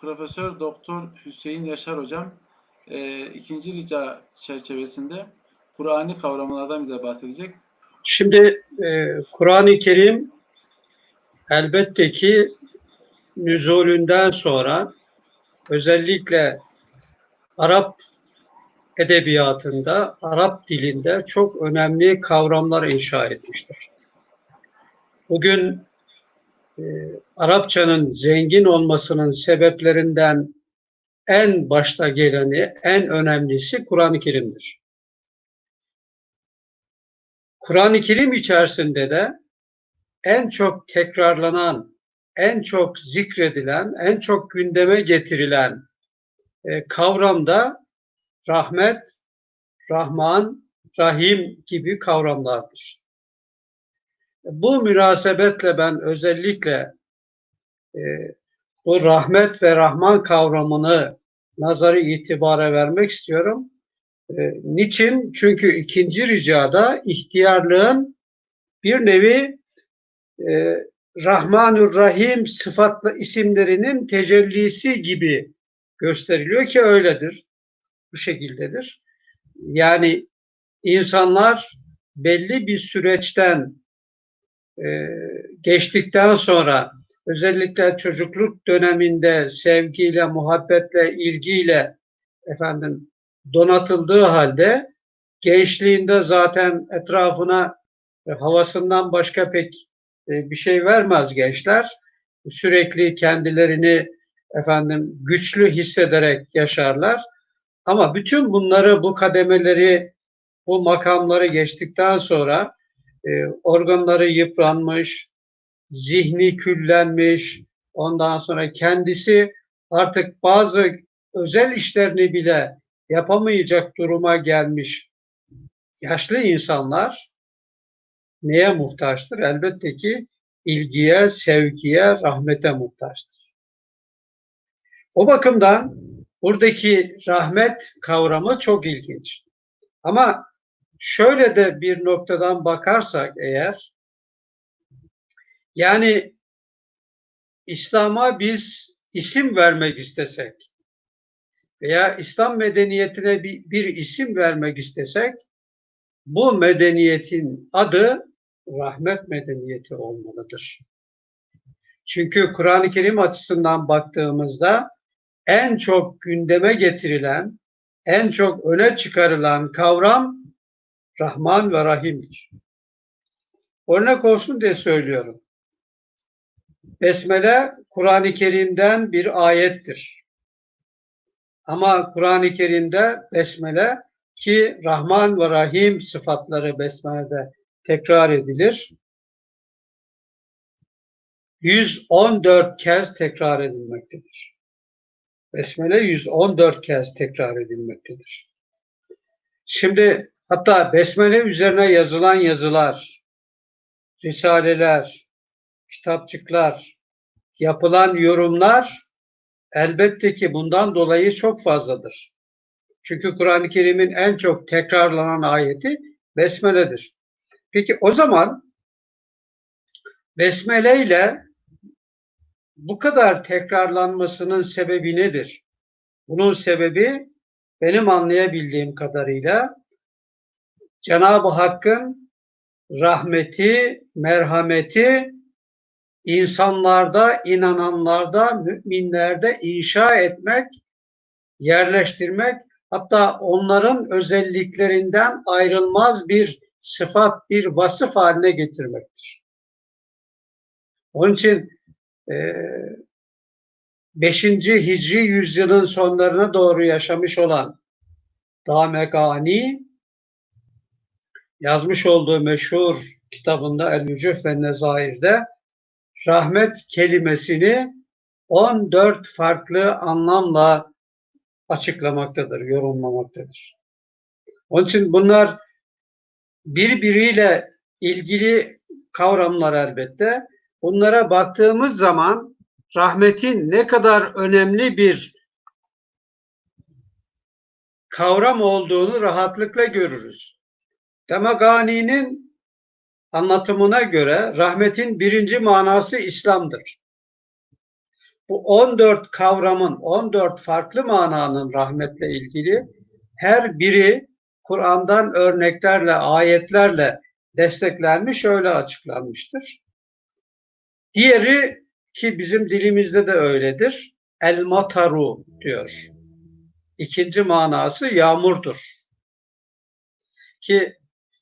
Profesör Doktor Hüseyin Yaşar hocam e, ikinci rica çerçevesinde Kur'an'ı kavramlardan bize bahsedecek. Şimdi e, Kur'an-ı Kerim elbette ki nüzulünden sonra özellikle Arap edebiyatında, Arap dilinde çok önemli kavramlar inşa etmiştir. Bugün e, Arapçanın zengin olmasının sebeplerinden en başta geleni, en önemlisi Kur'an-ı Kerim'dir. Kur'an-ı Kerim içerisinde de en çok tekrarlanan, en çok zikredilen, en çok gündeme getirilen e, kavram da rahmet, Rahman, Rahim gibi kavramlardır. Bu münasebetle ben özellikle e, bu rahmet ve Rahman kavramını nazarı itibara vermek istiyorum. E, niçin? Çünkü ikinci ricada ihtiyarlığın bir nevi e, Rahmanur Rahim sıfatlı isimlerinin tecellisi gibi gösteriliyor ki öyledir. Bu şekildedir. Yani insanlar belli bir süreçten geçtikten sonra özellikle çocukluk döneminde sevgiyle, muhabbetle, ilgiyle efendim donatıldığı halde gençliğinde zaten etrafına havasından başka pek e, bir şey vermez gençler. Sürekli kendilerini efendim güçlü hissederek yaşarlar. Ama bütün bunları, bu kademeleri, bu makamları geçtikten sonra e, organları yıpranmış, zihni küllenmiş, ondan sonra kendisi artık bazı özel işlerini bile yapamayacak duruma gelmiş yaşlı insanlar neye muhtaçtır? Elbette ki ilgiye, sevgiye, rahmete muhtaçtır. O bakımdan buradaki rahmet kavramı çok ilginç. Ama şöyle de bir noktadan bakarsak eğer yani İslam'a biz isim vermek istesek veya İslam medeniyetine bir, bir isim vermek istesek bu medeniyetin adı rahmet medeniyeti olmalıdır. Çünkü Kur'an-ı Kerim açısından baktığımızda en çok gündeme getirilen, en çok öne çıkarılan kavram Rahman ve Rahim'dir. Örnek olsun diye söylüyorum. Besmele Kur'an-ı Kerim'den bir ayettir. Ama Kur'an-ı Kerim'de Besmele ki Rahman ve Rahim sıfatları Besmele'de tekrar edilir. 114 kez tekrar edilmektedir. Besmele 114 kez tekrar edilmektedir. Şimdi hatta Besmele üzerine yazılan yazılar, risaleler, kitapçıklar, yapılan yorumlar elbette ki bundan dolayı çok fazladır. Çünkü Kur'an-ı Kerim'in en çok tekrarlanan ayeti Besmele'dir. Peki o zaman Besmele ile bu kadar tekrarlanmasının sebebi nedir? Bunun sebebi benim anlayabildiğim kadarıyla Cenab-ı Hakk'ın rahmeti, merhameti insanlarda, inananlarda, müminlerde inşa etmek, yerleştirmek, hatta onların özelliklerinden ayrılmaz bir sıfat, bir vasıf haline getirmektir. Onun için 5. Hicri yüzyılın sonlarına doğru yaşamış olan Damegani yazmış olduğu meşhur kitabında El Vücuf ve Nezair'de rahmet kelimesini 14 farklı anlamla açıklamaktadır, yorumlamaktadır. Onun için bunlar birbiriyle ilgili kavramlar elbette. Bunlara baktığımız zaman rahmetin ne kadar önemli bir kavram olduğunu rahatlıkla görürüz. Demagani'nin anlatımına göre rahmetin birinci manası İslam'dır. bu 14 kavramın, 14 farklı mananın rahmetle ilgili her biri Kur'an'dan örneklerle, ayetlerle desteklenmiş, öyle açıklanmıştır. Diğeri ki bizim dilimizde de öyledir. El mataru diyor. İkinci manası yağmurdur. Ki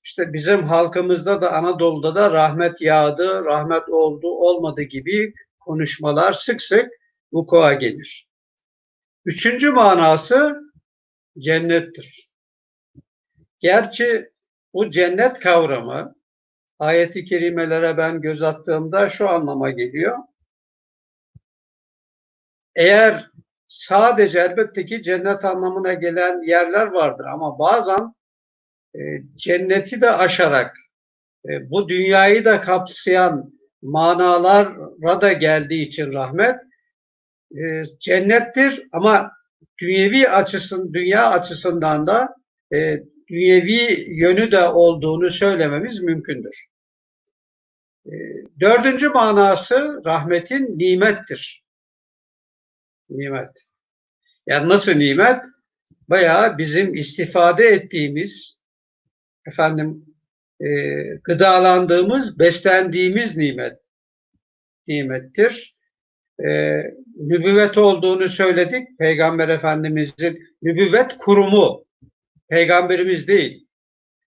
işte bizim halkımızda da Anadolu'da da rahmet yağdı, rahmet oldu, olmadı gibi konuşmalar sık sık vuku'a gelir. Üçüncü manası cennettir. Gerçi bu cennet kavramı ayeti kerimelere ben göz attığımda şu anlama geliyor. Eğer sadece elbette ki cennet anlamına gelen yerler vardır ama bazen cenneti de aşarak e, bu dünyayı da kapsayan manalara da geldiği için rahmet e, cennettir ama dünyevi açısın dünya açısından da e, dünyevi yönü de olduğunu söylememiz mümkündür. E, dördüncü manası rahmetin nimettir. Nimet. Yani nasıl nimet? Bayağı bizim istifade ettiğimiz, efendim e, gıdalandığımız, beslendiğimiz nimet nimettir. E, nübüvvet olduğunu söyledik. Peygamber Efendimizin nübüvvet kurumu. Peygamberimiz değil.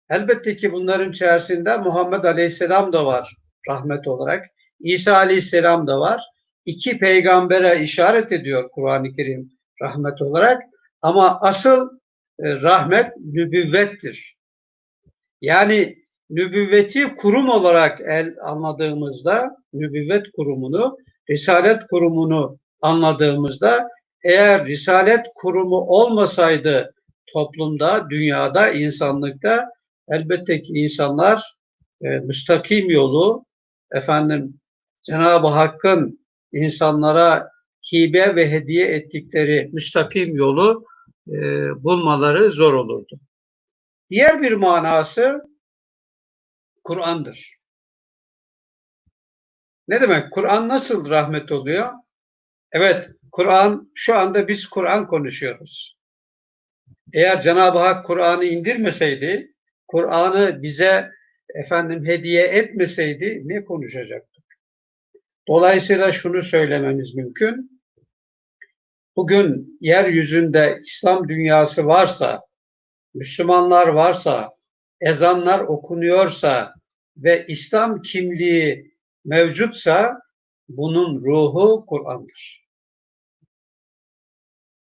Elbette ki bunların içerisinde Muhammed Aleyhisselam da var rahmet olarak. İsa Aleyhisselam da var. İki peygambere işaret ediyor Kur'an-ı Kerim rahmet olarak. Ama asıl e, rahmet nübüvvettir. Yani nübüvveti kurum olarak el anladığımızda nübüvvet kurumunu, risalet kurumunu anladığımızda eğer risalet kurumu olmasaydı toplumda, dünyada, insanlıkta elbette ki insanlar e, müstakim yolu efendim Cenab-ı Hakk'ın insanlara hibe ve hediye ettikleri müstakim yolu e, bulmaları zor olurdu. Diğer bir manası Kur'an'dır. Ne demek? Kur'an nasıl rahmet oluyor? Evet, Kur'an, şu anda biz Kur'an konuşuyoruz. Eğer Cenab-ı Hak Kur'an'ı indirmeseydi, Kur'an'ı bize efendim hediye etmeseydi ne konuşacaktık? Dolayısıyla şunu söylememiz mümkün. Bugün yeryüzünde İslam dünyası varsa, Müslümanlar varsa, ezanlar okunuyorsa ve İslam kimliği mevcutsa bunun ruhu Kur'an'dır.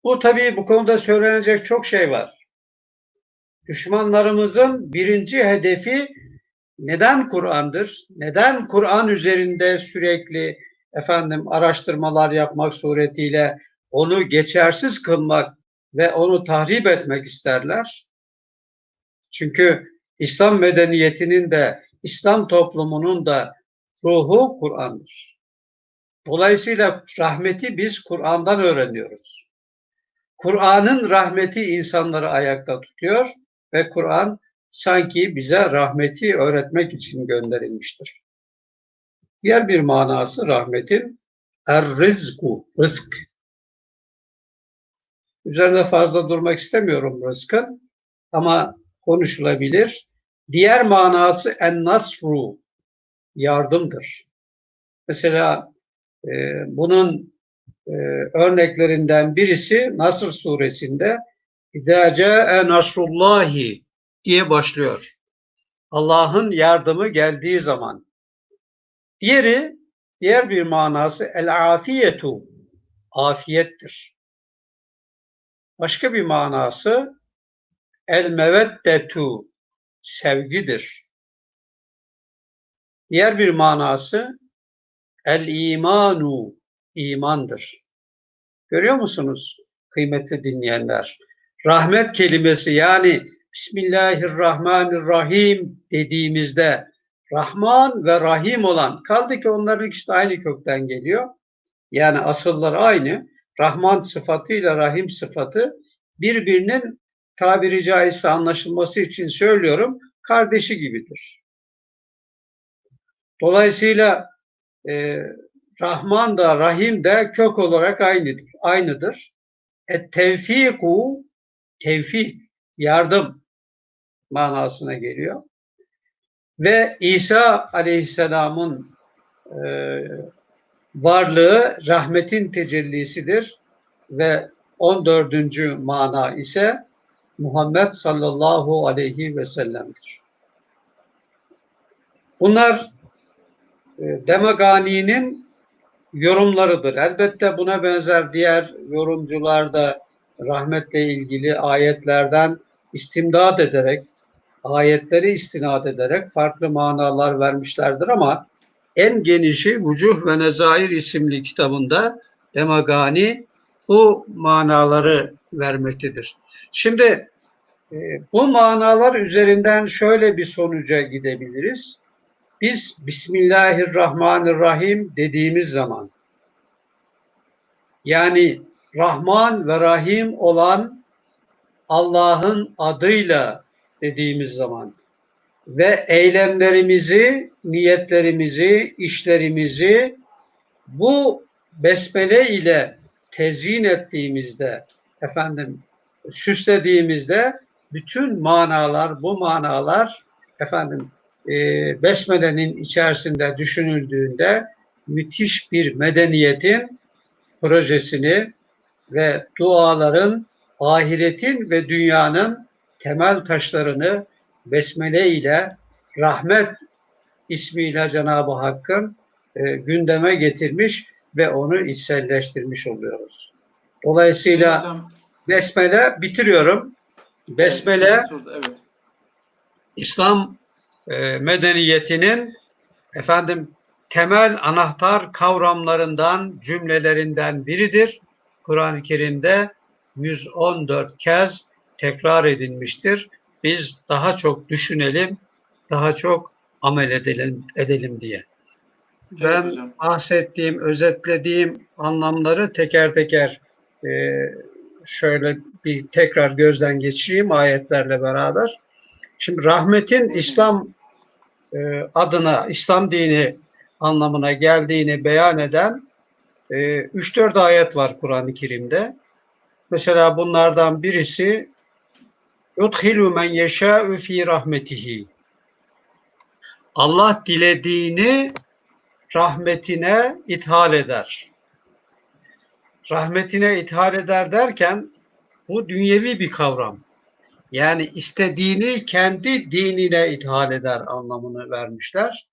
Bu tabii bu konuda söylenecek çok şey var. Düşmanlarımızın birinci hedefi neden Kur'an'dır? Neden Kur'an üzerinde sürekli efendim araştırmalar yapmak suretiyle onu geçersiz kılmak ve onu tahrip etmek isterler? Çünkü İslam medeniyetinin de İslam toplumunun da ruhu Kur'an'dır. Dolayısıyla rahmeti biz Kur'an'dan öğreniyoruz. Kur'an'ın rahmeti insanları ayakta tutuyor ve Kur'an sanki bize rahmeti öğretmek için gönderilmiştir. Diğer bir manası rahmetin er-rizku, rızk. Üzerinde fazla durmak istemiyorum rızkın ama konuşulabilir. Diğer manası en-nasru, yardımdır. Mesela e, bunun e, örneklerinden birisi Nasr suresinde İdâ câe nasrullahi diye başlıyor. Allah'ın yardımı geldiği zaman. Diğeri, diğer bir manası el afiyetu, afiyettir. Başka bir manası el meveddetu, sevgidir. Diğer bir manası el imanu, imandır. Görüyor musunuz kıymetli dinleyenler? Rahmet kelimesi yani Bismillahirrahmanirrahim dediğimizde Rahman ve Rahim olan kaldı ki onların ikisi de aynı kökten geliyor. Yani asılları aynı. Rahman sıfatıyla Rahim sıfatı birbirinin tabiri caizse anlaşılması için söylüyorum kardeşi gibidir. Dolayısıyla e, Rahman da Rahim de kök olarak aynıdır. aynıdır. Et tevfiku tevfik yardım manasına geliyor. Ve İsa Aleyhisselam'ın e, varlığı rahmetin tecellisidir ve 14. mana ise Muhammed sallallahu aleyhi ve sellem'dir. Bunlar e, Demagani'nin yorumlarıdır. Elbette buna benzer diğer yorumcular da rahmetle ilgili ayetlerden istimdad ederek, ayetleri istinad ederek farklı manalar vermişlerdir ama en genişi Vucuh ve Nezair isimli kitabında Demagani bu manaları vermektedir. Şimdi e, bu manalar üzerinden şöyle bir sonuca gidebiliriz. Biz Bismillahirrahmanirrahim dediğimiz zaman yani Rahman ve Rahim olan Allah'ın adıyla dediğimiz zaman ve eylemlerimizi, niyetlerimizi, işlerimizi bu besmele ile tezyin ettiğimizde, efendim süslediğimizde bütün manalar, bu manalar efendim e, besmelenin içerisinde düşünüldüğünde müthiş bir medeniyetin projesini ve duaların ahiretin ve dünyanın temel taşlarını besmele ile rahmet ismiyle Cenab-ı Hakk'ın e, gündeme getirmiş ve onu içselleştirmiş oluyoruz. Dolayısıyla besmele bitiriyorum. Besmele evet, evet. İslam e, medeniyetinin efendim temel anahtar kavramlarından, cümlelerinden biridir. Kur'an-ı Kerim'de 114 kez tekrar edilmiştir. Biz daha çok düşünelim, daha çok amel edelim, edelim diye. Evet Ben hocam. bahsettiğim, özetlediğim anlamları teker teker e, şöyle bir tekrar gözden geçireyim ayetlerle beraber. Şimdi rahmetin İslam e, adına, İslam dini anlamına geldiğini beyan eden e, 3-4 ayet var Kur'an-ı Kerim'de. Mesela bunlardan birisi Yudhilu men yeşâ'ü fî rahmetihi. Allah dilediğini rahmetine ithal eder. Rahmetine ithal eder derken bu dünyevi bir kavram. Yani istediğini kendi dinine ithal eder anlamını vermişler.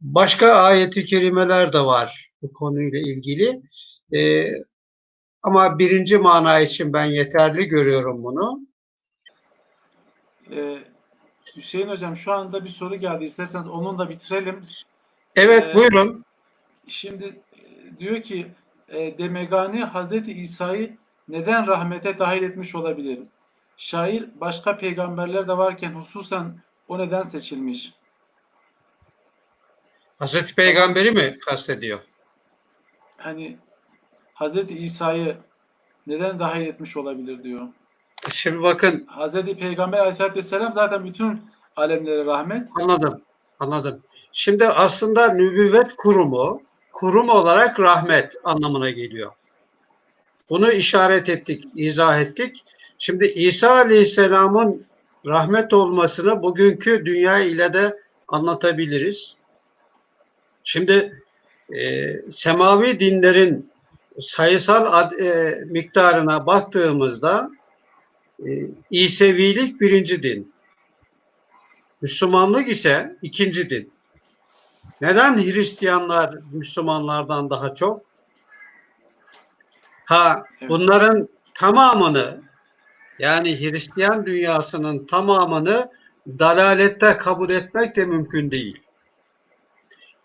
Başka ayeti kerimeler de var bu konuyla ilgili. Ee, ama birinci mana için ben yeterli görüyorum bunu. Ee, Hüseyin hocam şu anda bir soru geldi. İsterseniz onu da bitirelim. Evet Ee, buyurun. Şimdi e, diyor ki e, Demegani Hazreti İsa'yı neden rahmete dahil etmiş olabilir? Şair başka peygamberler de varken hususen o neden seçilmiş? Hazreti Peygamberi mi kastediyor? Hani Hazreti İsa'yı neden dahil etmiş olabilir diyor. Şimdi bakın Hazreti Peygamber Aleyhisselatü Vesselam zaten bütün alemlere rahmet. Anladım. Anladım. Şimdi aslında nübüvvet kurumu kurum olarak rahmet anlamına geliyor. Bunu işaret ettik, izah ettik. Şimdi İsa Aleyhisselam'ın rahmet olmasını bugünkü dünya ile de anlatabiliriz. Şimdi e, semavi dinlerin sayısal ad, e, miktarına baktığımızda e, İsevilik birinci din. Müslümanlık ise ikinci din. Neden Hristiyanlar Müslümanlardan daha çok? Ha Evet. bunların tamamını yani Hristiyan dünyasının tamamını dalalette kabul etmek de mümkün değil.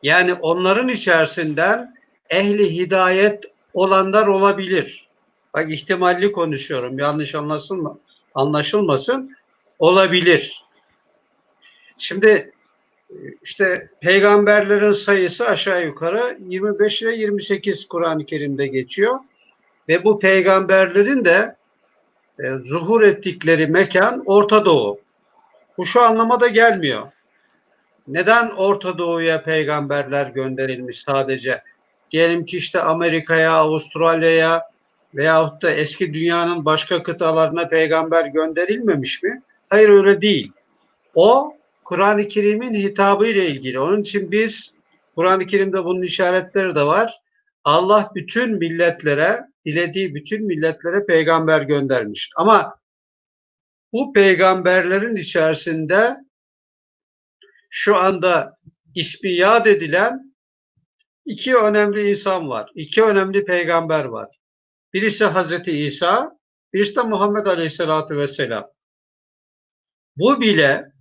Yani onların içerisinden ehli hidayet olanlar olabilir. Bak ihtimalli konuşuyorum. Yanlış anlaşılma, anlaşılmasın. Olabilir. Şimdi işte peygamberlerin sayısı aşağı yukarı 25 ile 28 Kur'an-ı Kerim'de geçiyor. Ve bu peygamberlerin de e, zuhur ettikleri mekan Orta Doğu. Bu şu anlama da gelmiyor. Neden Orta Doğu'ya peygamberler gönderilmiş sadece? diyelim ki işte Amerika'ya, Avustralya'ya veyahut da eski dünyanın başka kıtalarına peygamber gönderilmemiş mi? Hayır öyle değil. O Kur'an-ı Kerim'in hitabı ile ilgili. Onun için biz Kur'an-ı Kerim'de bunun işaretleri de var. Allah bütün milletlere, dilediği bütün milletlere peygamber göndermiş. Ama bu peygamberlerin içerisinde şu anda ismi yad edilen iki önemli insan var. iki önemli peygamber var. Birisi Hazreti İsa, birisi de Muhammed Aleyhisselatü Vesselam. Bu bile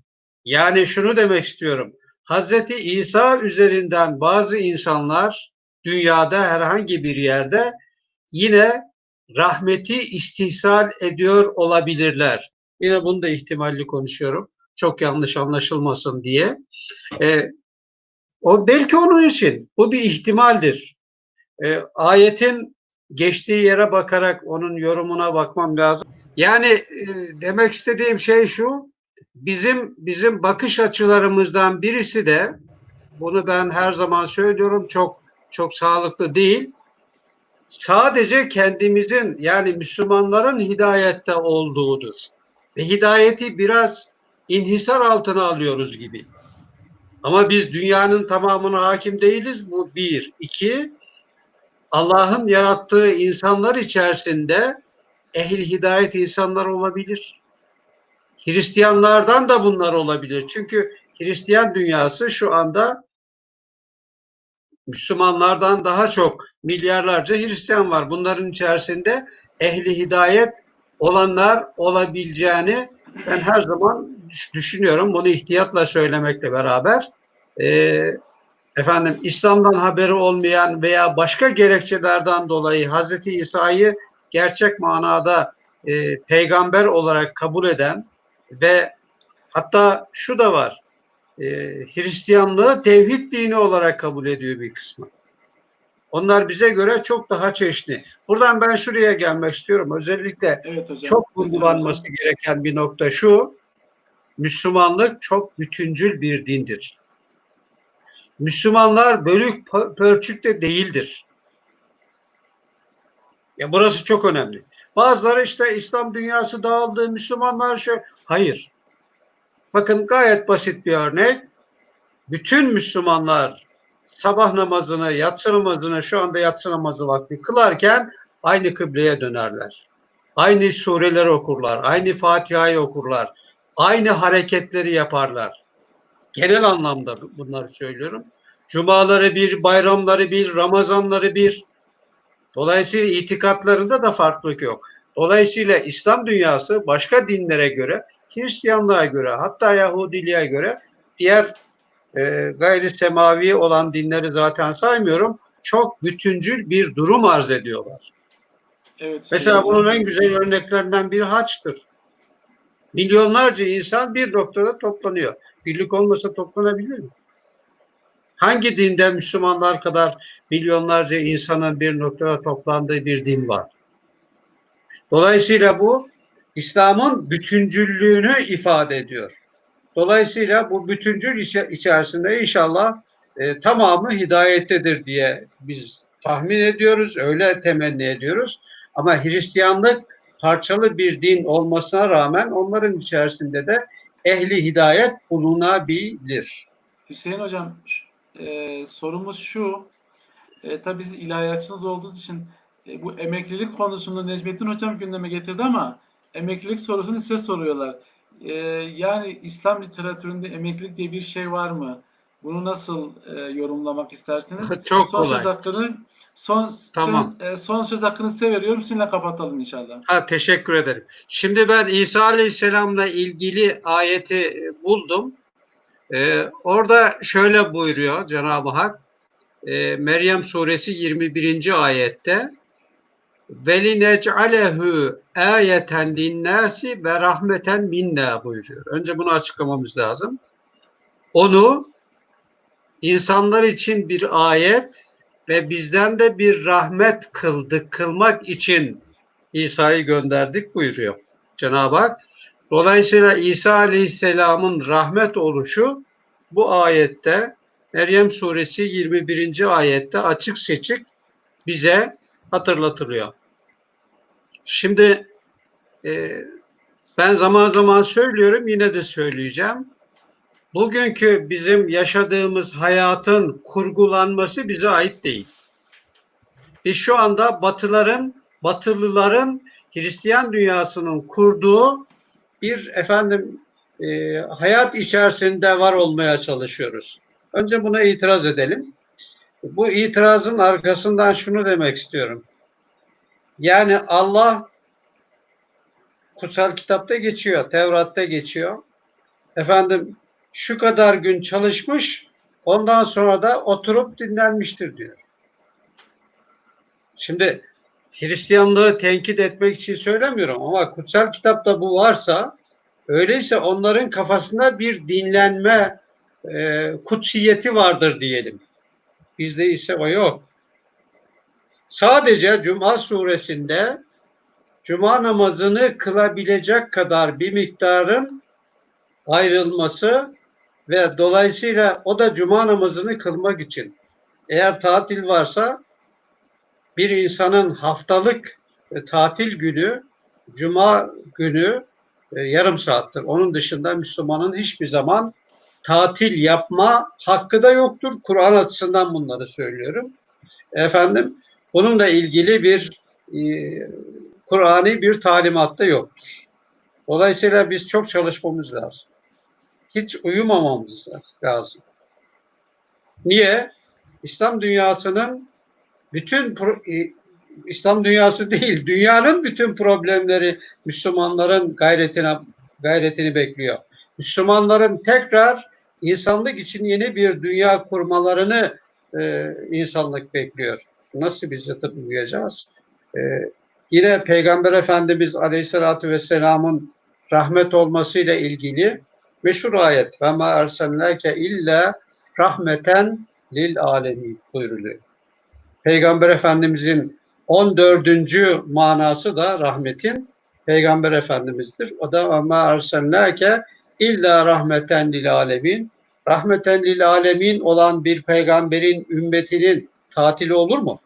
yani şunu demek istiyorum. Hazreti İsa üzerinden bazı insanlar dünyada herhangi bir yerde yine rahmeti istihsal ediyor olabilirler. Yine bunu da ihtimalli konuşuyorum. Çok yanlış anlaşılmasın diye. Ee, o belki onun için. Bu bir ihtimaldir. Ee, ayetin geçtiği yere bakarak onun yorumuna bakmam lazım. Yani e, demek istediğim şey şu. Bizim bizim bakış açılarımızdan birisi de bunu ben her zaman söylüyorum çok çok sağlıklı değil. Sadece kendimizin yani Müslümanların hidayette olduğudur. Ve hidayeti biraz inhisar altına alıyoruz gibi. Ama biz dünyanın tamamına hakim değiliz. Bu bir. İki, Allah'ın yarattığı insanlar içerisinde ehil hidayet insanlar olabilir. Hristiyanlardan da bunlar olabilir. Çünkü Hristiyan dünyası şu anda Müslümanlardan daha çok milyarlarca Hristiyan var. Bunların içerisinde ehli hidayet olanlar olabileceğini ben her zaman düşünüyorum. Bunu ihtiyatla söylemekle beraber e, efendim İslam'dan haberi olmayan veya başka gerekçelerden dolayı Hazreti İsa'yı gerçek manada e, peygamber olarak kabul eden ve hatta şu da var e, Hristiyanlığı tevhid dini olarak kabul ediyor bir kısmı. Onlar bize göre çok daha çeşitli. Buradan ben şuraya gelmek istiyorum. Özellikle Evet hocam. çok vurgulanması hocam. gereken bir nokta şu. Müslümanlık çok bütüncül bir dindir. Müslümanlar bölük pö- pörçük de değildir. Ya burası çok önemli. Bazıları işte İslam dünyası dağıldı, Müslümanlar şu. Hayır. Bakın gayet basit bir örnek. Bütün Müslümanlar sabah namazını, yatsı namazını şu anda yatsı namazı vakti kılarken aynı kıbleye dönerler. Aynı sureleri okurlar, aynı Fatiha'yı okurlar, aynı hareketleri yaparlar. Genel anlamda bunları söylüyorum. Cumaları bir, bayramları bir, Ramazanları bir. Dolayısıyla itikatlarında da farklılık yok. Dolayısıyla İslam dünyası başka dinlere göre, Hristiyanlığa göre, hatta Yahudiliğe göre diğer e, gayri semavi olan dinleri zaten saymıyorum. Çok bütüncül bir durum arz ediyorlar. Evet, Mesela bunun en güzel örneklerinden biri haçtır. Milyonlarca insan bir noktada toplanıyor. Birlik olmasa toplanabilir mi? Hangi dinde Müslümanlar kadar milyonlarca insanın bir noktada toplandığı bir din var? Dolayısıyla bu İslam'ın bütüncüllüğünü ifade ediyor. Dolayısıyla bu bütüncül içe- içerisinde inşallah e, tamamı hidayettedir diye biz tahmin ediyoruz, öyle temenni ediyoruz. Ama Hristiyanlık parçalı bir din olmasına rağmen onların içerisinde de ehli hidayet bulunabilir. Hüseyin hocam e, sorumuz şu. E, tabii siz ilahiyatçınız olduğunuz için e, bu emeklilik konusunda Necmettin hocam gündeme getirdi ama emeklilik sorusunu size soruyorlar. E, yani İslam literatüründe emeklilik diye bir şey var mı? Bunu nasıl e, yorumlamak istersiniz? Çok son kolay. söz hakkını son Tamam. son, e, son söz hakkını size veriyorum. Sizinle kapatalım inşallah. Ha, teşekkür ederim. Şimdi ben İsa Aleyhisselam'la ilgili ayeti e, buldum. Ee, orada şöyle buyuruyor Cenab-ı Hak. e, Meryem suresi 21. ayette velinec'alehu ayeten linnâsi ve rahmeten minna buyuruyor. Önce bunu açıklamamız lazım. Onu insanlar için bir ayet ve bizden de bir rahmet kıldık, kılmak için İsa'yı gönderdik buyuruyor Cenab-ı Hak. Dolayısıyla İsa Aleyhisselam'ın rahmet oluşu bu ayette Meryem suresi 21. ayette açık seçik bize hatırlatılıyor. Şimdi e, ben zaman zaman söylüyorum yine de söyleyeceğim. Bugünkü bizim yaşadığımız hayatın kurgulanması bize ait değil. Biz şu anda batıların, batılıların Hristiyan dünyasının kurduğu bir efendim e, hayat içerisinde var olmaya çalışıyoruz. Önce buna itiraz edelim. Bu itirazın arkasından şunu demek istiyorum. Yani Allah kutsal kitapta geçiyor, Tevrat'ta geçiyor. Efendim şu kadar gün çalışmış, ondan sonra da oturup dinlenmiştir diyor. Şimdi Hristiyanlığı tenkit etmek için söylemiyorum ama kutsal kitapta bu varsa öyleyse onların kafasında bir dinlenme e, kutsiyeti vardır diyelim. Bizde ise o yok. Sadece Cuma suresinde Cuma namazını kılabilecek kadar bir miktarın ayrılması ve dolayısıyla o da Cuma namazını kılmak için. Eğer tatil varsa bir insanın haftalık e, tatil günü Cuma günü e, yarım saattir. Onun dışında Müslümanın hiçbir zaman tatil yapma hakkı da yoktur. Kur'an açısından bunları söylüyorum. Efendim bununla ilgili bir e, Kur'ani bir talimat da yoktur. Dolayısıyla biz çok çalışmamız lazım. Hiç uyumamamız lazım. Niye? İslam dünyasının bütün e, İslam dünyası değil, dünyanın bütün problemleri Müslümanların gayretine gayretini bekliyor. Müslümanların tekrar insanlık için yeni bir dünya kurmalarını e, insanlık bekliyor. Nasıl biz yatıp uyuyacağız? E, yine Peygamber Efendimiz Aleyhisselatü Vesselam'ın rahmet olmasıyla ilgili meşhur ayet ve ma ersemleke illa rahmeten lil alemin buyruluyor. Peygamber Efendimizin 14. manası da rahmetin Peygamber Efendimiz'dir. O da ama ersemlake illa rahmeten lil alemin. Rahmeten lil alemin olan bir peygamberin ümmetinin tatili olur mu?